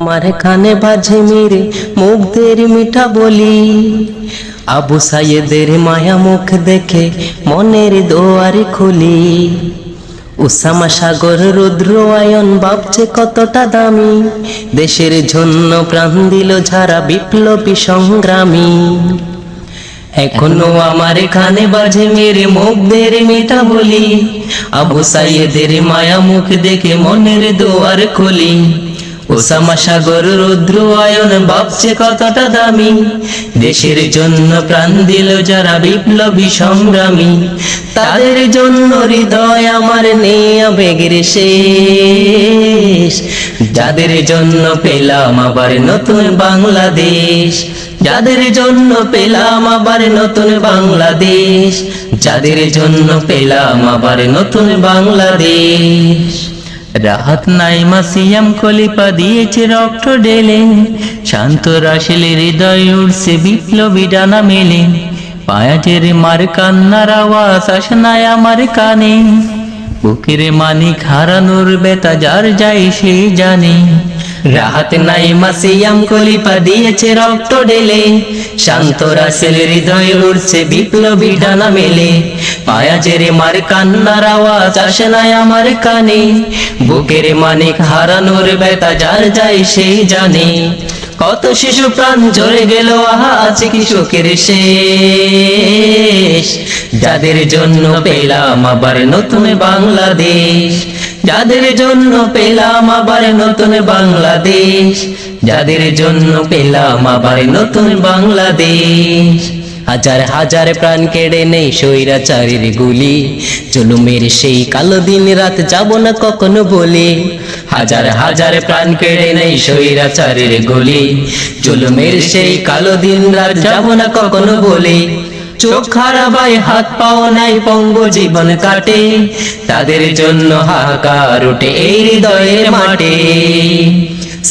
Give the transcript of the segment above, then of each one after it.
আমার কানে বাজে মেরে মুগ্ধের মিঠা বলি। আবু সাইয়েদের মায়া মুখ দেখে মনের দোয়ারে খুলি। উসামা সাগর রুদ্র আয়ন ভাবছে কতটা দামি। দেশের জন্য প্রাণ দিল যারা বিপ্লবী সংগ্রামী। এখনও আমার কানে বাজে মেরে মুগ্ধের মিঠা বলি। আবু সাইয়েদের মায়া মুখ দেখে মনের দোয়ার খুলি। ওসামা সাগর রুদ্র আয়ন ভাবছে কতটা দামি। দেশের জন্য প্রাণ দিল যারা বিপ্লবী সংগ্রামী। তাদের জন্য হৃদয় আমার নেই আবেগের শেষ। যাদের জন্য পেলাম আবার নতুন বাংলাদেশ। যাদের জন্য পেলাম আবার নতুন বাংলাদেশ। যাদের জন্য পেলাম আবার নতুন বাংলাদেশ। রাহাত নাইমা সিয়াম খলিফা দিয়েছে রক্ত ডেলে শান্ত রাশেলে হৃদয় উঠছে বিপ্লবী ডানা মেলে। পায়াজের মার কান্নার আওয়াজ আসে নাই আমার কানে। বুকের মানিক হারানোর বেতা যার যাই সে জানে। রাহাত নাই মাসিয়াম কলিপা দিয়েছে রক্ত ঢেলে। শান্ত রাসেল হৃদয় উড়ছে বিপ্লবী ডানা মেলে। পায়াজের মার কান্নার আওয়াজ আসে নাই আমার কানে। বুকের মানিক হারানোর বেতা যার যায় সেই জানে। কত শিশু প্রাণ ঝরে গেল, আহা, আছে কি শোকের শেষ? যাদের জন্য পেলাম আবার নতুন বাংলাদেশ। যাদের জন্য পেলাম আবার নতুন বাংলাদেশ, যাদের জন্য পেলাম আবার নতুন বাংলাদেশ। হাজার হাজার প্রাণ কেড়ে নেই স্বৈরাচারের গুলি, জুলুমের সেই কালো দিন রাত যাব না কখনো বলে। হাজার হাজার প্রাণ কেড়ে নেই স্বৈরাচারের গুলি, জুলুমের সেই কালো দিন রাত যাব না কখনো বলে। চোখ খারাপায় হাত পাও নাই, পঙ্গ জীবন কাটে। তাদের জন্য হাহাকার ওঠে এই হৃদয়ের মাঠে।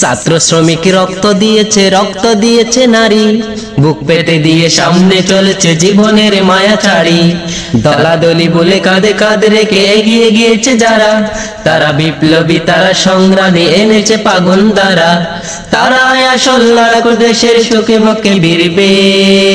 ছাত্র শ্রমিক রক্ত দিয়েছে রক্ত দিয়েছে নারী। বুক পেতে দিয়ে সামনে চলেছে জীবনের মায়া ছাড়ি দলাদলি বলে কাঁধে কাঁধে রেখে এগিয়ে গিয়েছে যারা। তারা বিপ্লবী, তারা সংগ্রামী, এনেছে পাগন দ্বারা। তারা আসল লড়াকু দেশের সুখে মুখে বীরবেশ